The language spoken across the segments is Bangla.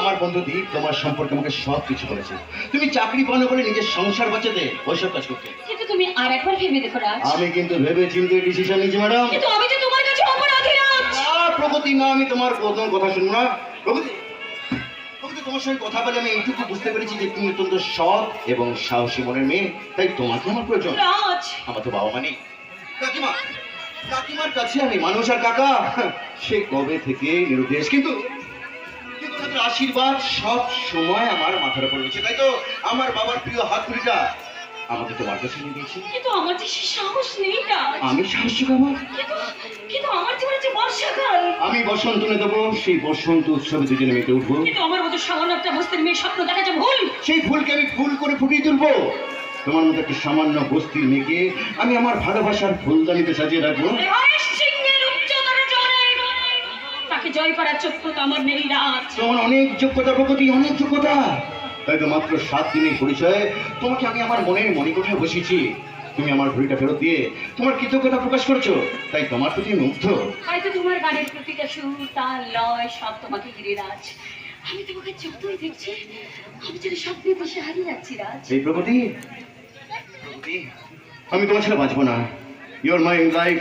আমার বন্ধু দীপ তোমার সম্পর্কে আমাকে সব কিছু বলেছে। তুমি চাকরি পানো বলে নিজের সংসার বাঁচাতে ওইসব কাজ করতে। কিন্তু তুমি আর একবার ভেবে দেখো রাজ। আমি কিন্তু ভেবে চিন্তে ডিসিশন নিয়েছি ম্যাডাম কিন্তু আমি যে তোমার কাছে অপরাধী রাজ। না প্রগতি না আমি তোমার প্রথম কথা শুনব না। প্রগতি প্রগতি তোমার সঙ্গে কথা বলে আমি এইটুকু বুঝতে পেরেছি যে তুমি অত্যন্ত সৎ এবং সাহসী মনের মেয়ে। তাই তোমাকে আমার প্রয়োজন। আমার তো বাবা মানে কাকিমা কাকিমার কাছে আমি মানুষ আর কাকা। সে কবে থেকে নিরুদ্দেশ? কিন্তু আশীর্বাদ সব সময় আমার মাথার উপর রয়েছে তাই তো? আমার বাবার প্রিয় হাতুড়িটা আমাকে তোমার কাছে নিয়ে দিয়েছি কিন্তু আমার যে সে সাহস নেই রাজ আমি সাহসিক আমার কিন্তু কিন্তু আমার জীবনে যে বর্ষাকাল। আমি বসন্ত এনে দেবো সেই বসন্ত উৎসবে দুজনে মেতে উঠবো। কিন্তু আমার মতো সামান্য একটা বস্তির মেয়ে স্বপ্ন দেখা যে ভুল। সেই ফুলকে আমি ফুল করে ফুটিয়ে তুলবো। তোমার মতো একটা সামান্য বস্তির মেয়েকে আমি আমার ভালোবাসার ফুলদানিতে সাজিয়ে রাখব। জয় করার চক্ষু তো আমার নেই রাজ। তোমার অনেক যোগ্যতা প্রগতি অনেক যোগ্যতা। তাই তো মাত্র সাত দিনের পরিচয়ে তোমাকে আমি আমার মনের মনে মণিকোঠায় বসেছি। তুমি আমার ঘড়িটা ফেরত দিয়ে তোমার কৃতজ্ঞতা প্রকাশ করছ। তাই তোমার প্রতি মুগ্ধ। হয়তো তোমার গানের প্রতিটা সুর তাল লয় সব তোমাকে ঘিরে রাজ। আমি তোমাকে যতই দেখছি আমি যেন স্বপ্নে দেশে হারিয়ে যাচ্ছি রাজ। এই প্রগতি আমি তোমার ছাড়া বাঁচবো না। You're my life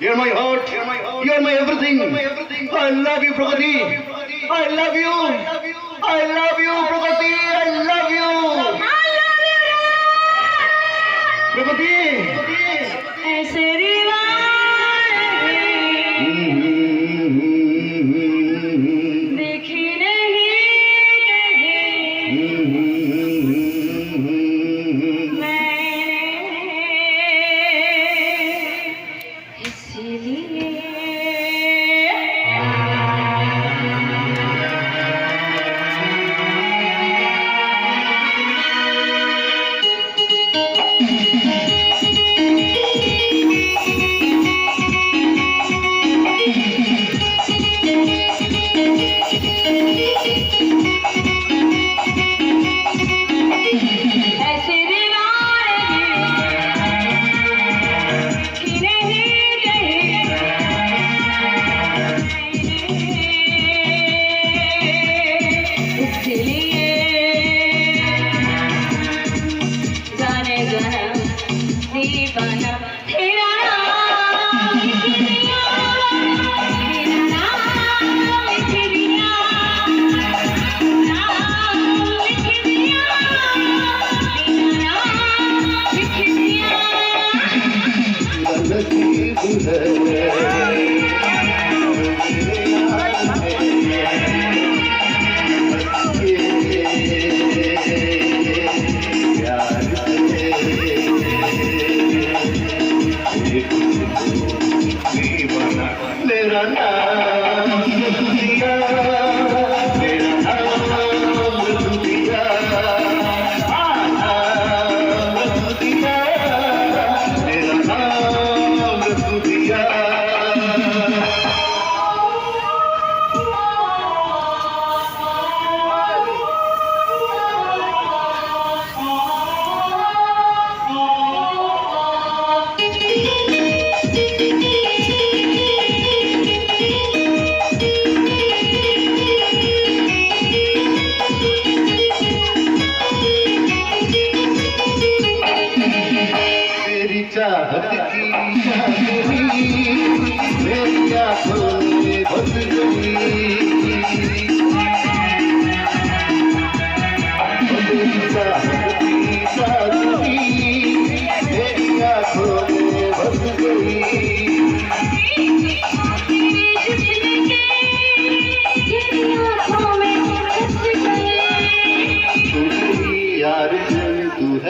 You're my heart. You're my, heart. You're my everything. You're my everything. I love you, Pragati. I love you. I love you, Pragati. I love you. I love you. Pragati. Viva.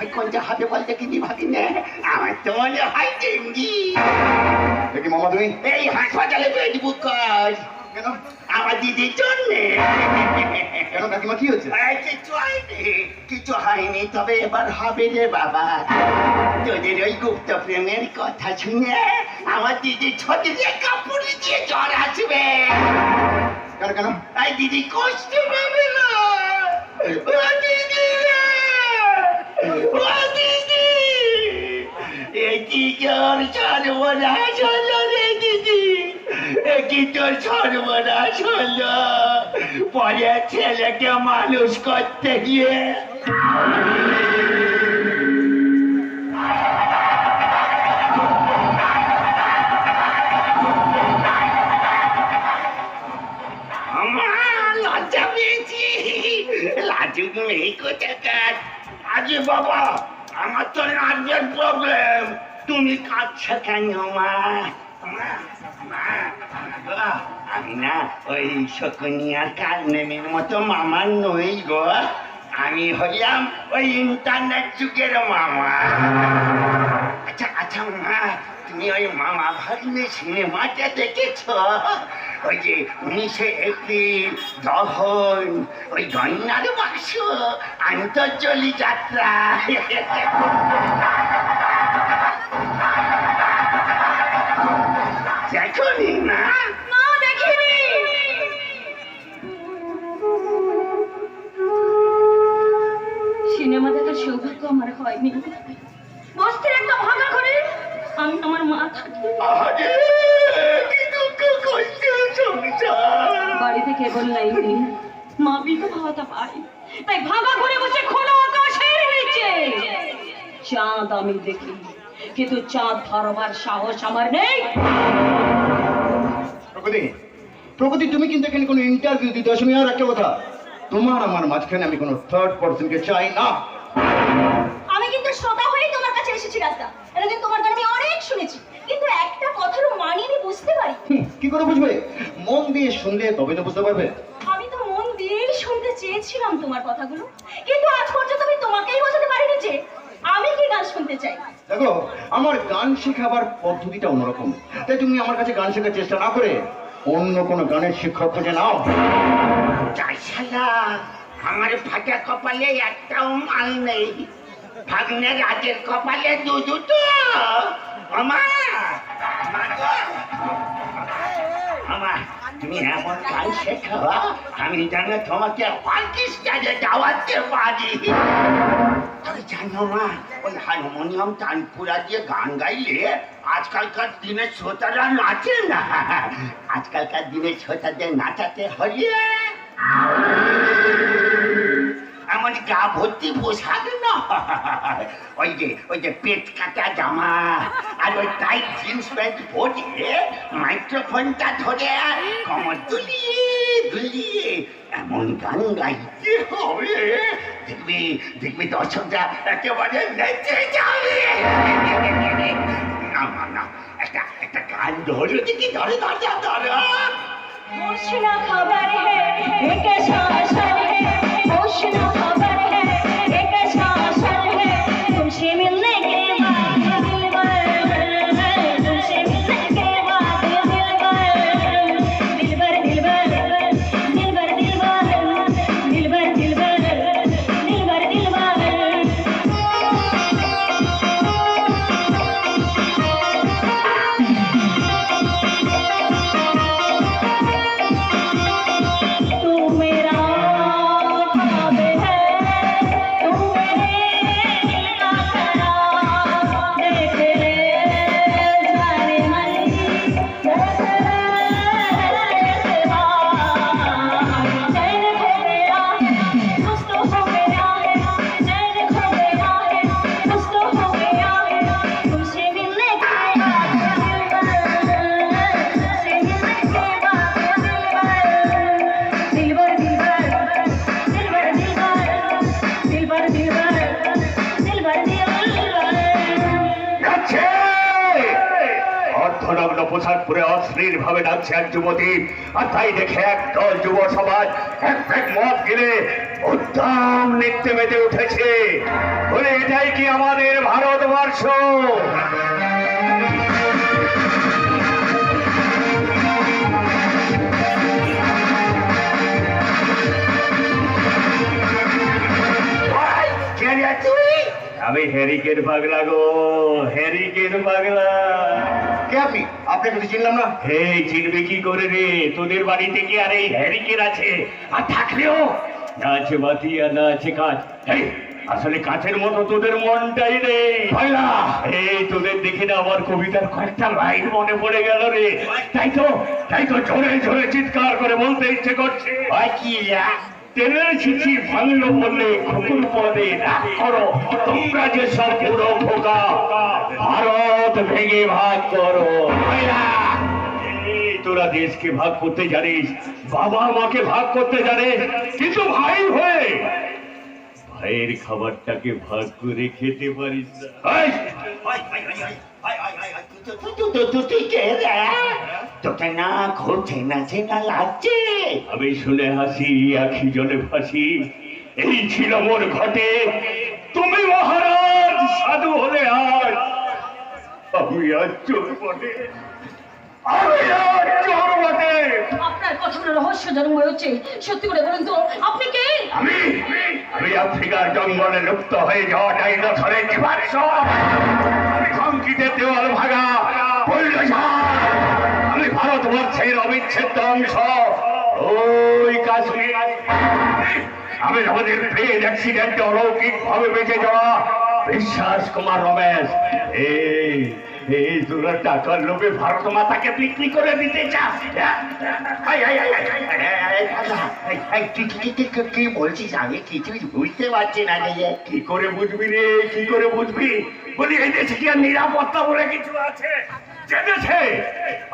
ওই কোনটা হবে বলতে কি ভাবি না। আমার তো মনে হয় ডেঙ্গি দেখি মামা তুমি এই হাসপাতালে বেড বুক কর। কেন? আমার দিদির জন্য কেন? কাকিমা কি হয়েছে? কিছু হয়নি কিছু হয়নি তবে এবার হবে রে বাবা। তোদের ওই গুপ্ত প্রেমের কথা শুনে আমার দিদি ছদিনে কাপড় দিয়ে জ্বর আসবে। কেন কেন? আই দিদি কষ্ট পাবে না। কি তোর সর্বনাশ হলো রে দিদি? তোর সর্বনাশ হলো? পরে ছেলেকে মানুষ করতে গিয়ে বাবা, আমার তো নার্ভের প্রবলেম তুমি কাঁদছো কেন, মা? আমি না ওই শকুনিয়ার কারণের মতো মামার নই গো। আমি হইলাম ওই ইন্টারনেট যুগের মামা। আচ্ছা মা, তুমি ওই মামা ভাগ্নে সিনেমাটা দেখেছ? ওই যে উনিশে এপ্রিল, দহন, ওই গন্যার বাক্স আন্তর্জলি যাত্রা। দেখনি না সিনেমা দেখার সৌভাগ্য আমার হয়নি। আমার মা থাকি আরে কি দুঃখ কষ্ট সংসার। বাড়ি থেকে বললাই মা বিধবা ভাতা পাই তাই ভাঙা ঘরে বসে খোলা আকাশের নিচে। চাঁদ আমি দেখি কিন্তু চাঁদ ধরবার সাহস আমার নেই। প্রকৃতি প্রকৃতি তুমি কিন্তু এখানে কোনো ইন্টারভিউ দিতে আসনি। আর একটা কথা তোমার আমার মাঝখানে আমি কোনো থার্ড পার্সনকে চাই না। আমি কিন্তু শ্রোতা হয়েই তোমার কাছে এসেছি রাস্তা। এটা কিন্তু তোমার অনেক শুনেছি কিন্তু একটা কথারও মানি আমি বুঝতে পারি। কি করে বুঝবে? মন দিয়ে শুনলে তবে তো বুঝতে পারবে। আমি তো মন দিয়েই শুনতে চেয়েছিলাম তোমার কথাগুলো কিন্তু আজ পর্যন্ত আমি তোমাকেই বোঝাতে পারিনি যে আমি কি গান শুনতে চাই। দেখো আমার গান শেখাবার পদ্ধতিটা অন্যরকম। তাই তুমি আমার কাছে গান শেখার চেষ্টা না করে অন্য কোনো গানের শিক্ষক খুঁজে নাও। যাই শালা আমার ফাটা কপালে একটাও মাল নেই। ভাগ্নে রাজের কপালে দু দুটো তুমি এমন আমি ওই হারমোনিয়াম দিয়ে গান গাইলে আজকালকার দিনে শ্রোতারা নাচে না। আজকালকার দিনে শ্রোতাদের নাচাতে হলে মানে গা ভর্তি পোশাক না ওই যে ওই যে পেট কাটা জামা আর ওই টাইট জিন্স প্যান্ট ভরে মাইক্রোফোনটা ধরে কমর দুলিয়ে দুলিয়ে এমন গান গাইতে হবে। দেখবি দেখবি দর্শকরা একেবারে নেচে যাবে। না না না, একটা একটা গান ধরে, দেখি, ধরে ধরে ধরে মুর্শিদাবাদ খাবার হে একে শাসন হে মুর্শিদাবাদ পোশাক পরে অশ্লীল ভাবে ডাকছে এক যুবতী, আর তাই দেখে একদল যুব সমাজ এক এক মত গেলে উত্তম নৃত্যে মেতে উঠেছে। বলে, এটাই কি আমাদের ভারতবর্ষ? আমি হ্যারিকেন পাগলা গো হ্যারিকেন পাগলা। কে আপনি? আপনাকে তো চিনলাম না। এই চিনবে কি করে রে? তোদের বাড়িতে কি আর এই হ্যারিকেন আছে? আর থাকলেও না আছে বাতি আর না আছে কাজ আসলে কাছের মতো তোদের মনটাই নেই ভাইরা এই তোদের দেখে না আমার কবিতার কয়েকটা লাইন মনে পড়ে গেল রে। তাই তো তাই তো জোরে জোরে চিৎকার করে বলতে ইচ্ছে করছে। ভাই কি তেলের ছিচি ভাঙলো বললে খুকুর পদে রাগ করো, তোমরা যে সব পুরো খোকা ভারত ভেঙে ভাগ করো তোরা দেশকে ভাগ করতে জানিস, বাবা মাকে ভাগ করতে জানিস, কিন্তু ভাই হয়ে, ভাইয়ের খাবারটাকে ভাগ করে খেতে পারিস না! তোকে না খুব চেনা চেনা লাগছে আমি শুনে হাসি আখি জলে ভাসি। এই ছিল মোর ঘটে। তুমি মহারাজ সাধু হলে আজ আমি আজ চোর বটে। আমি আজ চোর বটে। আপনার কথাগুলো রহস্যজনক হচ্ছে সত্যি করে বলুন তো আপনি কে? আমি আফ্রিকার জঙ্গলে লুপ্ত হয়ে যাওয়া ডাইনোসরের জীবাশ্ম আমি সংকিতের দেওয়াল ভাগা আমি ভারতবর্ষের অবিচ্ছেদ্য অংশ ওই কাশ্মীর আমি আমাদের প্লেন অ্যাক্সিডেন্টে অলৌকিক ভাবে বেঁচে যাওয়া বিশ্বাস কুমার রমেশ এই এই তোরা টাকার লোভে ভারত মাতাকে বিক্রি করে দিতে চাস বুঝতে পারছি না কি করে বুঝবি রে কি করে বুঝবি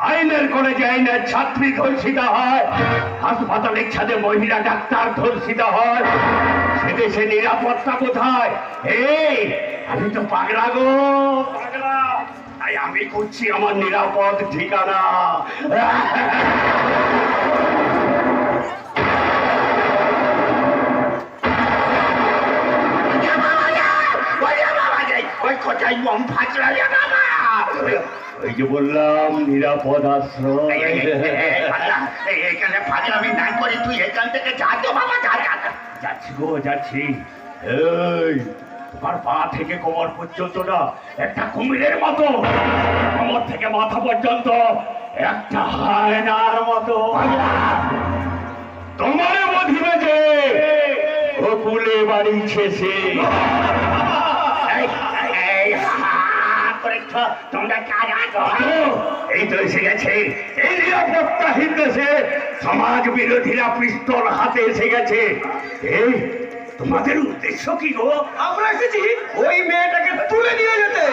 আইনের করে যে আইনের ছাত্রী ধর্ষিত হয় ছাদে মহিলা ডাক্তার ধর্ষিত হয় সে দেশে নিরাপত্তা কোথায় এই আমি তো পাগলা গো পাগলা তাই আমি করছি আমার নিরাপদ ঠিকানা ওই কোথায় বম ফাটলো রে বাবা ওই যে বললাম নিরাপদ আশ্রয়। এই, এই, এই, এই, এই, এখানে পাগলামি না করে তুই এখান থেকে যা তো বাবা যা। যাচ্ছি গো যাচ্ছি। এই তোমার পা থেকে কোমর পর্যন্ত না একটা কুমিরের মতো কোমর থেকে মাথা পর্যন্ত একটা হায়নার মতো। তোমার বধিবে যে গোকুলে বাড়ি ছেসে এই তো এসে গেছে। এই নিরাপত্তাহীন দেশে সমাজ বিরোধীরা পিস্তল হাতে এসে গেছে। এই, তোমাদের উদ্দেশ্য কি গো? আমরা এসেছি ওই মেয়েটাকে তুলে নিয়ে যেতে।